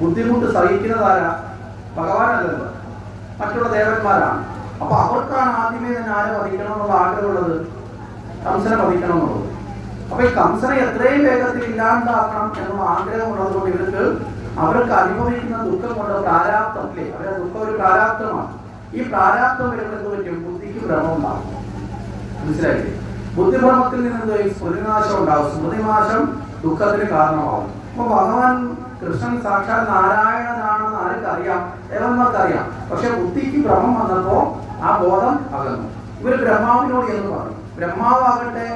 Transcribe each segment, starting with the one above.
ബുദ്ധിമുട്ട് സഹിക്കുന്നതാരാ? ഭഗവാനല്ലല്ലോ മറ്റുള്ള ദേവന്മാരാണ്. അപ്പൊ അവർക്കാണ് ആദ്യമേ തന്നെ ആരെ വധിക്കണം എന്നുള്ള ആഗ്രഹമുള്ളത്? കംസനെ വധിക്കണം എന്നുള്ളത് അപ്പൊ ഈ കംസനെ എത്രയും വേഗത്തിൽ ഇല്ലാണ്ടാക്കണം എന്നുള്ള ആഗ്രഹമുള്ളത് കൊണ്ട് ഇവർക്ക് അവർക്ക് അനുഭവിക്കുന്ന ദുഃഖം കൊണ്ട് പ്രാരാപ്തം അല്ലേ അവരുടെ ദുഃഖം ഒരു പ്രാരാപ്തമാണ് ഈ പ്രാരാപ്തം വരുമ്പോൾ എന്ത് പറ്റും? ബുദ്ധിക്ക് ഭ്രമം ഉണ്ടാകും മനസ്സിലായില്ലേ? ബുദ്ധിഭ്രമത്തിൽ നിന്ന് എന്ത്? സ്മൃതിനാശം ഉണ്ടാകും സ്മൃതിനാശം ദുഃഖത്തിന് കാരണമാകും അപ്പൊ ഭഗവാൻ കൃഷ്ണൻ സാക്ഷാൽ നാരായണനാണെന്ന് ആർക്കറിയാം? ദേവന്മാർക്കറിയാം പക്ഷെ ബുദ്ധിക്ക് ഭ്രമം വന്നപ്പോ ആ ബോധം അകന്നു. ഇവർ ബ്രഹ്മാവിനോട് എന്ന് പറഞ്ഞു. ബ്രഹ്മാവാകട്ടെ.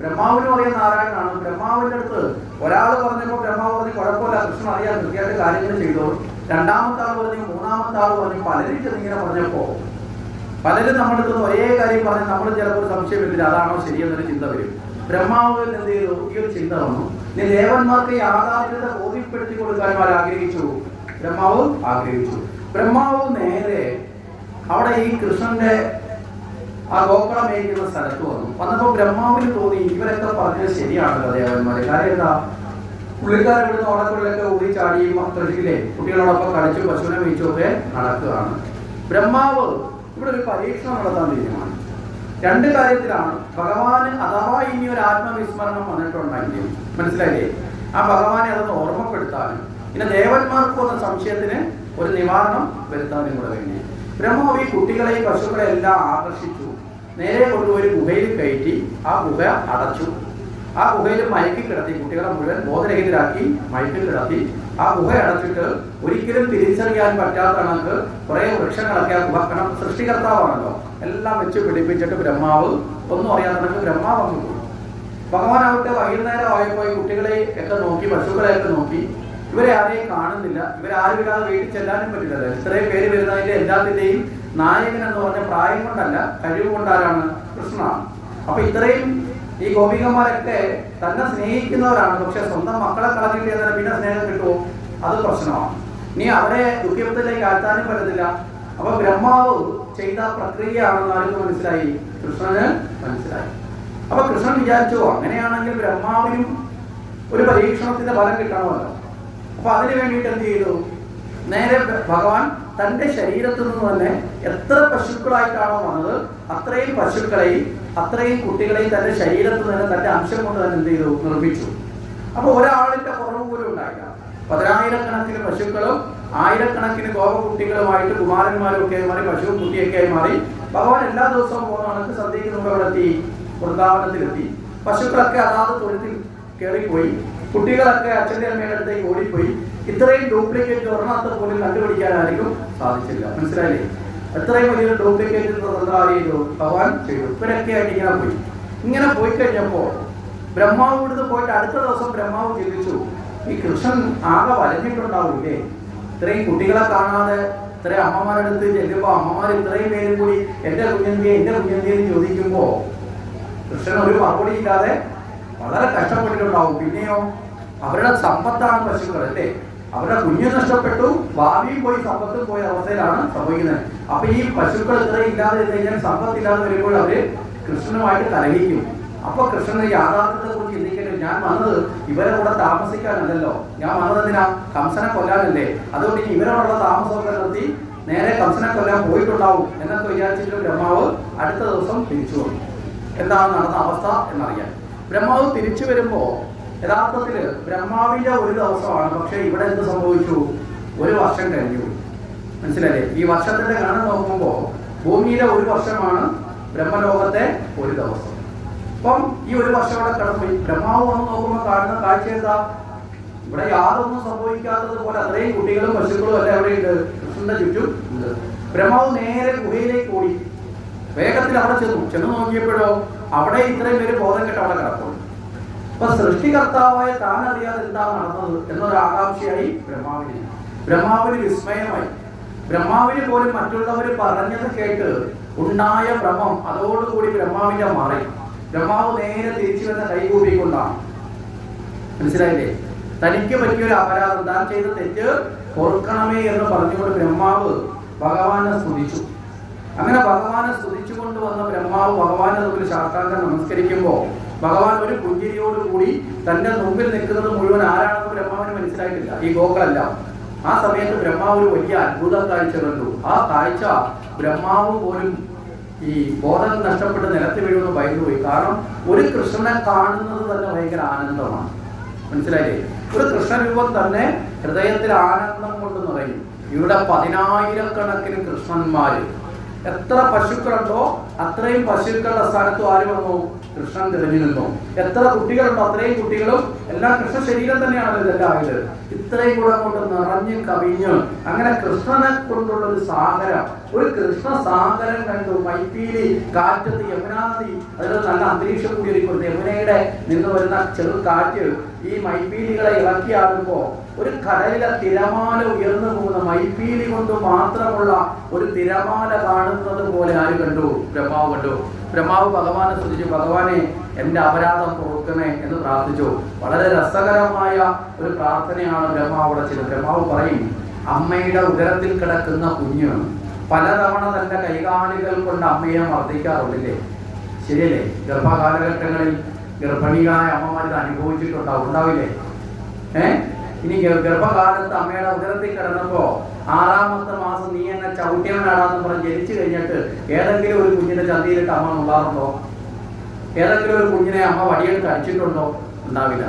ബ്രഹ്മാവിന് അറിയാൻ നാരായണനാണ്. ബ്രഹ്മാവിന്റെ അടുത്ത് ഒരാൾ പറഞ്ഞപ്പോൾ ബ്രഹ്മാവ് പറഞ്ഞു കുഴപ്പമില്ല കൃഷ്ണൻ അറിയാൻ കൃത്യമായിട്ട് കാര്യങ്ങൾ ചെയ്തോളൂ. രണ്ടാമത്തെ ആൾ പറഞ്ഞു മൂന്നാമത്തെ ആൾ പറഞ്ഞു പലരും ചെന്നിങ്ങനെ പറഞ്ഞപ്പോ പലരും നമ്മുടെ അടുത്ത് ഒരേ കാര്യം പറഞ്ഞ് നമ്മൾ ചിലപ്പോൾ സംശയം വരില്ല അതാണോ ശരിയെന്നൊരു ചിന്ത വരും. ബ്രഹ്മാവ് എന്ത് ചെയ്തു? ഈ ഒരു ചിന്ത വന്നു. ദേവന്മാർക്ക് യാഥാർത്ഥ്യത ബോധ്യപ്പെടുത്തി കൊടുക്കാൻ അവർ ആഗ്രഹിച്ചു? ബ്രഹ്മാവ് ആഗ്രഹിച്ചു. ബ്രഹ്മാവ് നേരെ അവിടെ ഈ കൃഷ്ണന്റെ ആ ഗോകുളം മേയ്ക്കുന്ന സ്ഥലത്ത് വന്നു. വന്നപ്പോൾ ബ്രഹ്മാവിന് തോന്നി ഇവരൊക്കെ പറഞ്ഞത് ശരിയാണല്ലോ ദേവന്മാരെ. കാര്യം എന്താ? പുള്ളിക്കാരൻ ഇവിടുന്ന് ഓടക്കുള്ളിലൊക്കെ ഊടി ചാടിയും കൃഷിയിലെ കുട്ടികളോടൊപ്പം കളിച്ചും പശുവിനെ മേയിച്ചും ഒക്കെ നടക്കുകയാണ്. ബ്രഹ്മാവ് ഇവിടെ ഒരു പരീക്ഷണം നടത്താൻ തീരുമാനം രണ്ട് കാര്യത്തിലാണ് ഭഗവാന് അഥവാ ഇനി ഒരു ആത്മവിസ്മരണം വന്നിട്ടുണ്ടെങ്കിൽ. മനസ്സിലായില്ലേ? ആ ഭഗവാനെ അതൊന്ന് ഓർമ്മപ്പെടുത്താനും പിന്നെ ദേവന്മാർക്ക് വന്ന സംശയത്തിന് ഒരു നിവാരണം വരുത്താനും കൂടെ വേണ്ടി ബ്രഹ്മാവ് ഈ കുട്ടികളെ ഈ പശുക്കളെ എല്ലാം ആകർഷിച്ചു. നേരെ കൊണ്ടുപോയി ഗുഹയിൽ കയറ്റി ആ ഗുഹ അടച്ചു. ആ ഗുഹയിൽ മയക്കി കിടത്തി കുട്ടികളെ മുഴുവൻ ബോധരഹിതരാക്കി മയക്കി കിടത്തി ആ ഗുഹ അടച്ചിട്ട് ഒരിക്കലും തിരിച്ചറിയാൻ പറ്റാത്ത കണക്ക് കുറെ വൃക്ഷങ്ങളൊക്കെ ആ ഗുഹ കാരണം സൃഷ്ടികർത്താവാണല്ലോ. എല്ലാം വെച്ച് പിടിപ്പിച്ചിട്ട് ബ്രഹ്മാവ് ഒന്നും അറിയാത്ത കണക്ക് ബ്രഹ്മാവ് അങ്ങ് പോയി. ഭഗവാനാവട്ടെ വൈകുന്നേരം ആയപ്പോ ഈ കുട്ടികളെ ഒക്കെ നോക്കി പശുക്കളെയൊക്കെ നോക്കി. ഇവരെ ആരെയും കാണുന്നില്ല. ഇവരെ ആരും ഇല്ലാതെ വീട്ടിൽ ചെല്ലാനും പറ്റില്ലല്ലോ ഇത്രയും പേര് വരുന്നതിന്റെ എല്ലാത്തിന്റെയും നായകൻ എന്ന് പറഞ്ഞ പ്രായം കൊണ്ടല്ല കഴിവ് കൊണ്ടാരാണ് കൃഷ്ണ. അപ്പൊ ഇത്രയും ഈ ഗോപികന്മാരൊക്കെ തന്നെ സ്നേഹിക്കുന്നവരാണ്. പക്ഷെ സ്വന്തം മക്കളെ കളഞ്ഞിട്ട് പിന്നെ സ്നേഹം കിട്ടുമോ? അത് പ്രശ്നമാണ്. ഇനി അവരെ ദുഃഖത്തിലേക്ക് ആഴ്ത്താനും പറ്റത്തില്ല. അപ്പൊ ബ്രഹ്മാവ് ചെയ്ത പ്രക്രിയയാണെന്ന് ആർക്ക് മനസ്സിലായി? കൃഷ്ണന് മനസ്സിലായി. അപ്പൊ കൃഷ്ണൻ വിചാരിച്ചു അങ്ങനെയാണെങ്കിൽ ബ്രഹ്മാവിനും ഒരു പരീക്ഷണത്തിന്റെ ഫലം കിട്ടണമല്ലോ. അപ്പൊ അതിനു വേണ്ടിയിട്ട് എന്ത് ചെയ്തു? നേരെ ഭഗവാൻ തന്റെ ശരീരത്തിൽ നിന്ന് തന്നെ എത്ര പശുക്കളായിട്ടാണോ വന്നത് അത്രയും പശുക്കളെയും അത്രയും കുട്ടികളെ തന്റെ ശരീരത്തിൽ നിന്ന് തന്റെ അംശം കൊണ്ട് തന്നെ എന്ത് ചെയ്തു? നിർമ്മിച്ചു. അപ്പൊ ഒരാളിന്റെ കുറവ് പോലും ഉണ്ടായില്ല. പതിനായിരക്കണക്കിന് പശുക്കളും ആയിരക്കണക്കിന് ഗോപകുട്ടികളുമായിട്ട് കുമാരന്മാരും ഒക്കെ മാറി പശു കുട്ടിയൊക്കെ ആയി മാറി. ഭഗവാൻ എല്ലാ ദിവസവും പോകുന്ന സദ്യക്ക് മുമ്പ് അവിടെ എത്തി വൃന്ദാവനത്തിലെത്തി. പശുക്കളൊക്കെ അതാത് തൊഴുത്തിൽ കയറിപ്പോയി കുട്ടികളൊക്കെ അച്ഛന്റെ അമ്മയുടെ ഓടിപ്പോയി. ഇത്രയും ഡ്യൂപ്ലിക്കേറ്റ് ഒരെണ്ണത്തെ പോലും കണ്ടുപിടിക്കാനായിരിക്കും സാധിച്ചില്ല. മനസ്സിലായില്ലേ? എത്രയും വലിയൊരു ഡ്യൂപ്ലിക്കേറ്റ് ചെയ്തു ഭഗവാൻ ചെയ്തു. ഇവരൊക്കെ ആയിട്ട് ഇങ്ങനെ പോയി. ഇങ്ങനെ പോയി കഴിഞ്ഞപ്പോൾ ബ്രഹ്മാവ് ഇവിടുന്ന് പോയിട്ട് അടുത്ത ദിവസം ബ്രഹ്മാവ് ചിന്തിച്ചു ഈ കൃഷ്ണൻ ആകെ വലഞ്ഞിട്ടുണ്ടാവൂലേ ഇത്രയും കുട്ടികളെ കാണാതെ ഇത്രയും അമ്മമാരെടുത്ത് ചെല്ലുമ്പോൾ അമ്മമാർ ഇത്രയും പേരും കൂടി എന്റെ കുഞ്ഞന്തിയെ എന്റെ കുഞ്ഞന്തിയെ എന്ന് ചോദിക്കുമ്പോൾ കൃഷ്ണൻ ഒരു മറുപടി ഇല്ലാതെ വളരെ കഷ്ടപ്പെട്ടിട്ടുണ്ടാവും. പിന്നെയോ അവരുടെ സമ്പത്താണ് പശുക്കൾ അല്ലേ? അവരുടെ കുഞ്ഞു നഷ്ടപ്പെട്ടു ഭാവിയും പോയി സമ്പത്തും പോയ അവസ്ഥയിലാണ് സംഭവിക്കുന്നത്. അപ്പൊ ഈ പശുക്കൾ ഇത്ര ഇല്ലാതെ കഴിഞ്ഞാൽ സമ്പത്ത് ഇല്ലാതെ വരുമ്പോൾ അവർ കൃഷ്ണനുമായിട്ട് കലഹിക്കും. അപ്പൊ കൃഷ്ണന് യാഥാർത്ഥ്യത്തെ കുറിച്ച് ചിന്തിക്കരുത് ഞാൻ വന്നത് ഇവരെ കൂടെ താമസിക്കാനല്ലല്ലോ. ഞാൻ വന്നത് എന്തിനാ? കംസനെ കൊല്ലാനല്ലേ. അതുകൊണ്ട് ഇനി ഇവരോടുള്ള താമസമൊക്കെ നിർത്തി നേരെ കംസനെ കൊല്ലാൻ പോയിട്ടുണ്ടാവും എന്നൊക്കെ വിചാരിച്ചിട്ട് ബ്രഹ്മാവ് അടുത്ത ദിവസം തിരിച്ചു വന്നു. എന്താണ് നടന്ന അവസ്ഥ എന്നറിയാൻ. ബ്രഹ്മാവ് തിരിച്ചു വരുമ്പോ യഥാർത്ഥത്തിൽ ബ്രഹ്മാവിന്റെ ഒരു ദിവസമാണ്. പക്ഷെ ഇവിടെ എന്ത് സംഭവിച്ചു? ഒരു വർഷം കഴിഞ്ഞു. മനസ്സിലല്ലേ ഈ വർഷത്തിന്റെ കണക്ക് നോക്കുമ്പോ ഭൂമിയിലെ ഒരു വർഷമാണ് ബ്രഹ്മലോകത്തെ ഒരു ദിവസം. അപ്പം ഈ ഒരു വർഷം അവിടെ കടന്നുപോയി ബ്രഹ്മാവ് വന്ന് നോക്കുമ്പോൾ കാണുന്ന കാഴ്ച എന്താ? ഇവിടെ യാതൊന്നും സംഭവിക്കാത്തതുപോലെ അത്രയും കുട്ടികളും പശുക്കളും എല്ലാം എവിടെയുണ്ട് കൃഷ്ണന്റെ ചുറ്റും ഉണ്ട്. ബ്രഹ്മാവ് നേരെ ഗുഹയിലേക്ക് ഓടി. വേഗത്തിൽ അവിടെ ചെന്നു. ചെന്ന് നോക്കിയപ്പോഴോ അവിടെ ഇത്രയും പേര് ബോധം കെട്ട് അവിടെ കിടക്കുന്നു അപ്പൊ സൃഷ്ടികർത്താവായ താൻ അറിയാതെ എന്താ നടന്നത് എന്നൊരു ആകാംക്ഷയായി ബ്രഹ്മാവിന് ബ്രഹ്മാവിന് വിസ്മയമായി ബ്രഹ്മാവിന് പോലും മറ്റുള്ളവർ പറഞ്ഞത് കേട്ട് ഉണ്ടായ ഭ്രമം അതോടുകൂടി ബ്രഹ്മാവിന്റെ മാറി. ബ്രഹ്മാവ് നേരെ തിരിച്ചു വന്ന കൈകൂപ്പിക്കൊണ്ടാണ് മനസ്സിലായില്ലേ? തനിക്ക് പറ്റിയൊരു അപരാധം. താൻ ചെയ്ത തെറ്റ് പൊറുക്കണമേ എന്ന് പറഞ്ഞുകൊണ്ട് ബ്രഹ്മാവ് ഭഗവാനെ സ്തുതിച്ചു. അങ്ങനെ ഭഗവാനെ സ്തുതിച്ചുകൊണ്ട് വന്ന ബ്രഹ്മാവ് ഭഗവാനെ മുമ്പിൽ ശാസ്ത്രാന്തം നമസ്കരിക്കുമ്പോൾ ഭഗവാൻ ഒരു പുഞ്ചിരിയോട് കൂടി തന്റെ മുമ്പിൽ നിൽക്കുന്നത് മുഴുവൻ ആരാണെന്ന് ബ്രഹ്മാവിന് മനസ്സിലായിട്ടില്ല. ഈ ഗോക്കളല്ല. ആ സമയത്ത് ബ്രഹ്മാവ് ഒരു വലിയ അത്ഭുത കാഴ്ച കണ്ടു. ആ കാഴ്ച ബ്രഹ്മാവ് പോലും ഈ ബോധം നഷ്ടപ്പെട്ട് നിലത്ത് വീഴുമെന്ന് ഭയന്നുപോയി കാരണം ഒരു കൃഷ്ണനെ കാണുന്നത് തന്നെ ഭയങ്കര ആനന്ദമാണ്. മനസ്സിലായില്ലേ? ഒരു കൃഷ്ണരൂപം തന്നെ ഹൃദയത്തിൽ ആനന്ദം കൊണ്ട് നിറയും ഇവിടെ പതിനായിരക്കണക്കിന് കൃഷ്ണന്മാര് എത്ര പശുക്കളുണ്ടോ അത്രയും പശുക്കളുടെ സ്ഥാനത്ത് ആര് വന്നു? കൃഷ്ണൻ തിരഞ്ഞു നിന്നു. എത്ര കുട്ടികളുണ്ടോ? അത്രയും കുട്ടികളും എല്ലാം കൃഷ്ണ ശരീരം തന്നെയാണല്ലോ ഇതെല്ലാം ആയത്. ഇത്രയും കൂടെ കൊണ്ട് നിറഞ്ഞു കവിഞ്ഞ് അങ്ങനെ കൃഷ്ണനെ കൊണ്ടുള്ള ഒരു സാഗരം. ഒരു കൃഷ്ണ സാഗരം കണ്ടു. മൈപ്പീലി കാറ്റത്ത് യമുനാനദി. അതിൽ നല്ല അന്തരീക്ഷം കൂടി യമുനയുടെ നിന്ന് വരുന്ന ചെറു കാറ്റ് ഈ മൈപ്പീലികളെ ഇളക്കിയാകുമ്പോൾ ഒരു കടലിലെ തിരമാല ഉയർന്നു പോകുന്ന മൈപ്പീലി കൊണ്ട് മാത്രമുള്ള ഒരു തിരമാല കാണുന്നത് പോലെ ആര് കണ്ടു? ബ്രഹ്മാവ് കണ്ടു ബ്രഹ്മാവ് ഭഗവാനെ സ്തുതിച്ചു. ഭഗവാനെ എന്റെ അപരാധം പൊറുക്കണേ എന്ന് പ്രാർത്ഥിച്ചു. വളരെ രസകരമായ ഒരു പ്രാർത്ഥനയാണ് ബ്രഹ്മാവ് അവിടെ ചെയ്തത്. ബ്രഹ്മാവ് പറയും അമ്മയുടെ ഉദരത്തിൽ കിടക്കുന്ന കുഞ്ഞ് പലതവണ തന്റെ കൈകാണികൾ കൊണ്ട് അമ്മയെ മർദ്ദിക്കാറുണ്ടല്ലേ? ശരിയല്ലേ? ഗർഭകാലഘട്ടങ്ങളിൽ ഗർഭിണികളായ അമ്മമാരിത് അനുഭവിച്ചിട്ടുണ്ടാവും ഉണ്ടാവില്ലേ? ഏഹ് ഇനി ഗർഭകാലത്ത് അമ്മയുടെ ഉദരത്തിൽ കിടന്നപ്പോ ആറാമത്തെ മാസം നീ എന്നെ പറഞ്ഞ് ജനിച്ചു കഴിഞ്ഞിട്ട് ഏതെങ്കിലും ഒരു കുഞ്ഞിന്റെ ചന്തയിലിട്ട് അമ്മ ഉണ്ടാകുന്നുണ്ടോ ഏതെങ്കിലും ഒരു കുഞ്ഞിനെ അമ്മ വടിയെടുത്ത് അടിച്ചിട്ടുണ്ടോ? ഉണ്ടാവില്ല.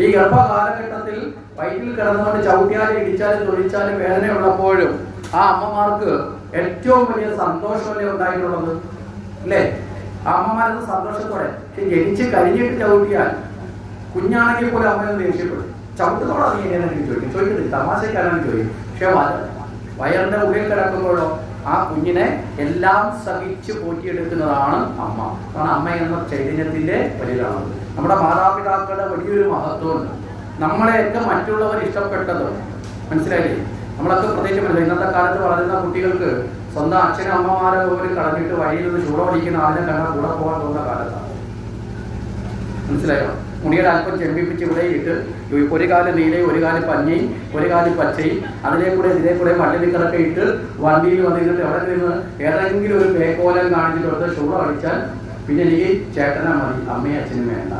ഈ ഗർഭകാലഘട്ടത്തിൽ വയറ്റിൽ കിടന്നുകൊണ്ട് ചവിട്ടിയാലും ഇടിച്ചാലും തൊഴിച്ചാലും വേദന ഉള്ളപ്പോഴും ആ അമ്മമാർക്ക് ഏറ്റവും വലിയ സന്തോഷമല്ലേ ഉണ്ടായിട്ടുള്ളത്? അല്ലേ? ആ അമ്മമാരത് സന്തോഷത്തോടെ. ജനിച്ച് കഴിഞ്ഞിട്ട് ചവിട്ടിയാൽ കുഞ്ഞാണെങ്കിൽ പോലും അമ്മയൊന്ന് ദേഷ്യപ്പെടും. ചവിട്ടത്തോടെ നീ എങ്ങനെ ചോദിക്കും ചോദിക്കുന്നത്? തമാശക്കാരാണ് ചോദിക്കും. പക്ഷെ വയറിന്റെ ഉള്ളിൽ കിടക്കുമ്പോഴോ ആ കുഞ്ഞിനെ എല്ലാം സഹിച്ച് പോറ്റിയെടുക്കുന്നതാണ് അമ്മ. കാരണം അമ്മ എന്ന ചൈതന്യത്തിന്റെ വലുതാണ് നമ്മുടെ മാതാപിതാക്കളുടെ വലിയൊരു മഹത്വമുണ്ട്. നമ്മളെയൊക്കെ മറ്റുള്ളവർ ഇഷ്ടപ്പെട്ടത്. മനസ്സിലായില്ലേ? നമ്മളൊക്കെ പ്രത്യേകിച്ച് മനസ്സിലായി. ഇന്നത്തെ കാലത്ത് വളരുന്ന കുട്ടികൾക്ക് സ്വന്തം അച്ഛനും അമ്മമാരെ പോലും കളഞ്ഞിട്ട് വഴിയിൽ നിന്ന് ചൂടോടിക്കുന്ന ആളിനെ കണ്ടാൽ കൂടെ പോകാൻ തോന്നുന്ന കാലത്താണ്. മനസ്സിലായോ? മുടിയുടെ അല്പം ചെമ്പിപ്പിച്ച് ഇവിടെ ഇട്ട് ഒരു കാൽ നീലയും ഒരു കാൽ പഞ്ഞയും ഒരു കാൽ പച്ചയും അതിലെ കൂടെ ഇതിലെ കൂടെ മണ്ണിലിക്കറൊക്കെ ഇട്ട് വണ്ടിയിൽ വന്നിരുന്നിട്ട് എവിടെ നിന്ന് ഏതെങ്കിലും ഒരു പേക്കോലം കാണിച്ചിട്ട് കൊടുത്ത് ഷൂള അടിച്ചാൽ പിന്നെ എനിക്ക് ചേട്ടനെ മതി അമ്മയും അച്ഛനും വേണ്ട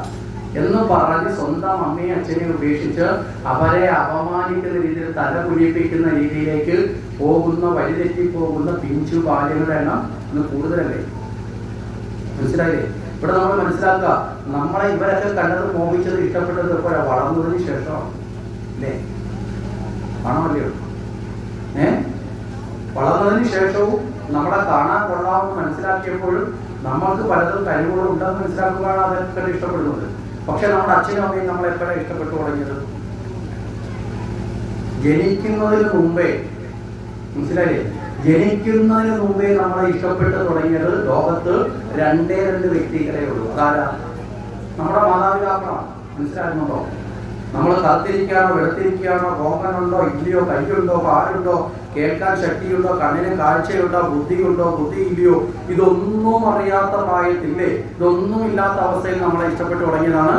എന്ന് പറഞ്ഞ് സ്വന്തം അമ്മയും അച്ഛനെയും ഉപേക്ഷിച്ച് അവരെ അപമാനിക്കുന്ന രീതിയിൽ തല കുഴിപ്പിക്കുന്ന രീതിയിലേക്ക് പോകുന്ന വഴിതെറ്റി പോകുന്ന പിഞ്ചു ബാല്യങ്ങളുടെ എണ്ണം ഇന്ന് കൂടുതലല്ലേ? മനസ്സിലായില്ലേ? ഇവിടെ നമ്മൾ മനസ്സിലാക്കുക നമ്മളെ ഇവരൊക്കെ കണ്ടത് മോഹിച്ചത് ഇഷ്ടപ്പെട്ടത് എപ്പോഴാ വളർന്നതിന് ശേഷമാണ് അല്ലേ? പണമല്ലേ ഏ? വളർന്നതിന് ശേഷവും നമ്മളെ കാണാൻ കൊള്ളാമെന്ന് മനസ്സിലാക്കിയപ്പോഴും നമ്മൾക്ക് പലതും കഴിവുകളും ഉണ്ടെന്ന് മനസ്സിലാക്കുമ്പോഴാണ് അതൊക്കെ ഇഷ്ടപ്പെടുന്നത്. പക്ഷെ നമ്മുടെ അച്ഛനും അമ്മയും നമ്മളെപ്പോഴാണ് ഇഷ്ടപ്പെട്ടു തുടങ്ങിയത്? ജനിക്കുന്നതിന് മുമ്പേ മനസ്സിലായില്ലേ? ജനിക്കുന്നതിന് മുമ്പേ നമ്മളെ ഇഷ്ടപ്പെട്ട് തുടങ്ങിയത് ലോകത്ത് രണ്ടേ രണ്ട് വ്യക്തികളെ ഉള്ളൂ. അതാരാ? നമ്മുടെ മാതാപിതാക്കളാണ് മനസ്സിലാകുന്നുണ്ടോ? നമ്മൾ കത്തിരിക്കാണോ വെളുത്തിരിക്കുകയാണോ കോങ്ങനുണ്ടോ ഇല്ലയോ കയ്യുണ്ടോ കാലുണ്ടോ കേൾക്കാൻ ശക്തിയുണ്ടോ കണ്ണിന് കാഴ്ചയുണ്ടോ ബുദ്ധിയുണ്ടോ ബുദ്ധി ഇല്ലയോ ഇതൊന്നും അറിയാത്ത പ്രായത്തില്ലേ ഇതൊന്നും ഇല്ലാത്ത അവസ്ഥയിൽ നമ്മളെ ഇഷ്ടപ്പെട്ട് തുടങ്ങിയതാണ്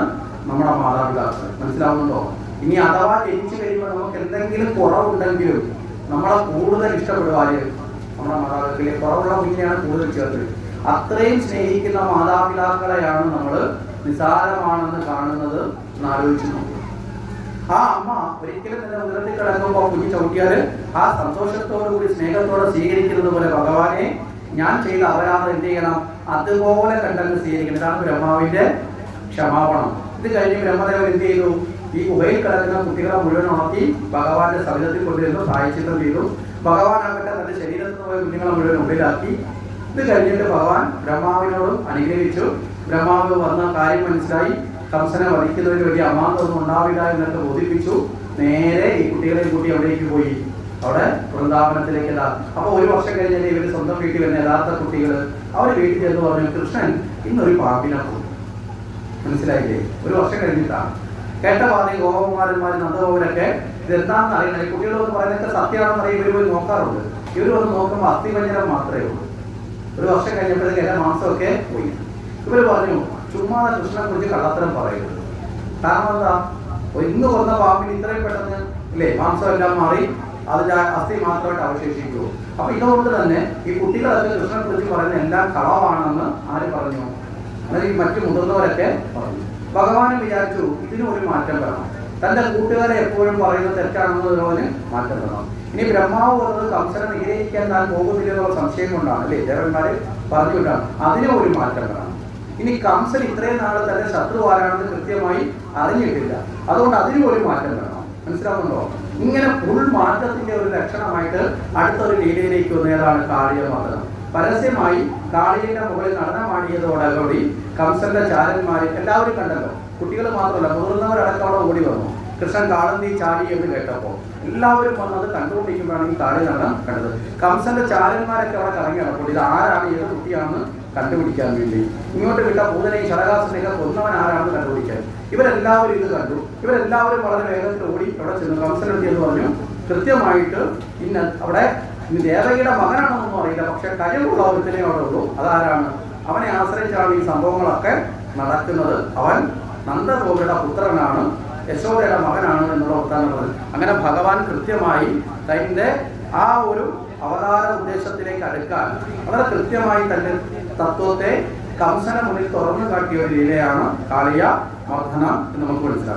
നമ്മുടെ മാതാപിതാക്കൾ. മനസ്സിലാവുന്നുണ്ടോ ഇനി അഥവാ ജനിച്ചു കഴിയുമ്പോൾ നമുക്ക് എന്തെങ്കിലും കുറവുണ്ടെങ്കിലും നമ്മളെ കൂടുതൽ ഇഷ്ടപ്പെടുവാര് നമ്മുടെ മാതാപിതാക്കളെ കുറവുള്ള കുഞ്ഞിനെയാണ് കൂടുതൽ ചേർത്ത് അത്രയും സ്നേഹിക്കുന്ന മാതാപിതാക്കളെയാണ് നമ്മൾ നിസാരമാണെന്ന് കാണുന്നത് എന്ന് ആലോചിച്ച് നോക്കുക. ആ അമ്മ ഒരിക്കലും തന്നെ ഉദരത്തിൽ കിടക്കുമ്പോൾ കുഞ്ഞി ചവിട്ടിയാൽ ആ സന്തോഷത്തോടു കൂടി സ്നേഹത്തോടെ സ്വീകരിക്കുന്നത് പോലെ ഭഗവാനെ ഞാൻ ചെയ്ത അപരാധം എന്ത് ചെയ്യണം? അതുപോലെ കണ്ടെന്ന് സ്വീകരിക്കണം. ഇതാണ് ബ്രഹ്മാവിന്റെ ക്ഷമാപണം. ഇത് കഴിഞ്ഞ് ബ്രഹ്മദേവൻ എന്ത് ചെയ്തു? ഈ ഗുഹയിൽ കിടക്കുന്ന കുട്ടികളെ മുഴുവൻ ഉണർത്തി ഭഗവാന്റെ സവിധത്തിൽ കൊണ്ടുവരുന്നു പ്രായച്ചിത്തം ചെയ്തു. ഭഗവാൻ ആകട്ടെ തന്റെ ശരീരത്തിൽ പോയ കുഞ്ഞുങ്ങളെ മുഴുവൻ ഉള്ളിലാക്കി. ഇത് കഴിഞ്ഞിട്ട് ഭഗവാൻ ബ്രഹ്മാവിനോടും അനുഗ്രഹിച്ചു. ബ്രഹ്മാവ് വന്ന കാര്യം മനസ്സിലായി. കംസനെ വധിക്കുന്നതിന് വേണ്ടി അമാന്തൊന്നും ഉണ്ടാവില്ല എന്നൊക്കെ ബോധിപ്പിച്ചു. നേരെ ഈ കുട്ടികളെ കൂട്ടി അവിടേക്ക് പോയി. അവിടെ വൃന്ദാവനത്തിലേക്ക് എത്താം അപ്പൊ ഒരു വർഷം കഴിഞ്ഞാൽ ഇവർ സ്വന്തം വീട്ടിൽ വരുന്ന യഥാർത്ഥ കുട്ടികൾ അവർ വീട്ടിൽ ചെന്ന് പറഞ്ഞു കൃഷ്ണൻ ഇന്നൊരു പാമ്പിനെ പോയി മനസ്സിലായില്ലേ? ഒരു വർഷം കഴിഞ്ഞിട്ടാണ്. കേട്ട പാതി ഗോപകുമാരന്മാർ നന്ദഗോപനൊക്കെ ഇതെന്താണെന്ന് അറിയണം ഈ കുട്ടികളൊന്ന് പറയുന്നതൊക്കെ സത്യമാണെന്ന് അറിയാൻ ഇവർ പോയി നോക്കാറുണ്ട്. ഇവർ വന്ന് നോക്കുമ്പോൾ അസ്ഥിപഞ്ചരം മാത്രമേ ഉള്ളൂ. ഒരു വർഷം കഴിഞ്ഞപ്പോഴത്തേക്ക് എല്ലാ മാംസമൊക്കെ പോയി. ഇവർ പറഞ്ഞു ചുമ്മാ കൃഷ്ണനെ കുറിച്ച് കള്ളത്തരം പറയരുത്. കാരണം എന്താ? ഇന്ന് കൊന്ന പാമ്പിന് ഇത്രയും പെട്ടെന്ന് ഇല്ലേ മാംസം എല്ലാം മാറി അതിന്റെ അസ്ഥി മാത്രമായിട്ട് അവശേഷിക്കൂ അപ്പൊ ഇതുകൊണ്ട് തന്നെ ഈ കുട്ടികളൊക്കെ കൃഷ്ണനെ കുറിച്ച് പറയുന്ന എല്ലാം കളവാണെന്ന് ആര് പറഞ്ഞു? അല്ലെങ്കിൽ മറ്റു മുതിർന്നവരൊക്കെ പറഞ്ഞു. ഭഗവാനും വിചാരിച്ചു ഇതിനും ഒരു മാറ്റം വരണം. തന്റെ കൂട്ടുകാരെ എപ്പോഴും പറയുന്ന തെറ്റാണെന്നുള്ളതിന് മാറ്റം വരണം. ഇനി ബ്രഹ്മാവ് പറഞ്ഞത് കംസനെ നിഗ്രഹിക്കാൻ താൻ പോകുന്നില്ല എന്നുള്ള സംശയം കൊണ്ടാണ് അല്ലേ? ദേവന്മാരെ പറഞ്ഞുകൊണ്ടാണ് അതിനും ഒരു മാറ്റം വരണം. ഇനി കംസൻ ഇത്രയും നാൾ തന്റെ ശത്രു ആരാണെന്ന് കൃത്യമായി അറിഞ്ഞിട്ടില്ല. അതുകൊണ്ട് അതിനും ഒരു മാറ്റം വരണം. മനസ്സിലാവുന്നുണ്ടോ? ഇങ്ങനെ ഫുൾ മാറ്റത്തിന്റെ ഒരു ലക്ഷണമായിട്ട് അടുത്തൊരു ലീലയിലേക്ക് വന്നതാണ് കാളിയ മതനം പരസ്യമായി കാളിയുടെ മുകളിൽ നടനമാടിയതോടുകൂടി കംസന്റെ ചാരന്മാർ എല്ലാവരും കണ്ടല്ലോ. കുട്ടികൾ മാത്രമല്ല മുതിർന്നവരടക്കം ഓടി വന്നു. കൃഷ്ണൻ കാളന്തി ചാടി എന്ന് കേട്ടപ്പോൾ എല്ലാവരും വന്നത് കണ്ടുകൊണ്ടിരിക്കുമ്പോഴാണ് ഈ കാളി നടനം കണ്ടത്. കംസന്റെ ചാരന്മാരൊക്കെ അവിടെ കറങ്ങി നടപ്പോൾ ഇത് ആരാണ് ഏത് കുട്ടിയാണെന്ന് കണ്ടുപിടിക്കാൻ വേണ്ടി. ഇങ്ങോട്ട് വിട്ട പൂതനെയും ഷടകാസനെയൊക്കെ കൊന്നവൻ ആരാണെന്ന് കണ്ടുപിടിക്കാൻ. ഇവരെല്ലാവരും ഇത് കണ്ടു. ഇവരെല്ലാവരും വളരെ വേഗത്തിൽ ഓടി അവിടെ ചെന്നു. കംസനെത്തി എന്ന് പറഞ്ഞു? കൃത്യമായിട്ട് ഇന്ന അവിടെ ഇനി ദേവകിയുടെ മകനാണെന്നൊന്നും അറിയില്ല. പക്ഷെ കഴിവുള്ള ഒരുത്തിനെ ഉള്ളൂ. അതാരാണ്? അവനെ ആശ്രയിച്ചാണ് ഈ സംഭവങ്ങളൊക്കെ നടക്കുന്നത്. അവൻ നന്ദഗോപിയുടെ പുത്രനാണ്. യശോദയുടെ മകനാണ് എന്നുള്ള ഉത്തരങ്ങൾ അങ്ങനെ ഭഗവാൻ കൃത്യമായി തന്റെ ആ ഒരു അവതാര ഉദ്ദേശത്തിലേക്ക് അടുക്കാൻ വളരെ കൃത്യമായി തന്റെ തത്വത്തെ കംസന മുന്നിൽ തുറന്നു കാട്ടിയ ഒരു ലീലയാണ് കാളിയ മർദ്ദന എന്ന് നമുക്ക് മനസ്സിലാക്കാം.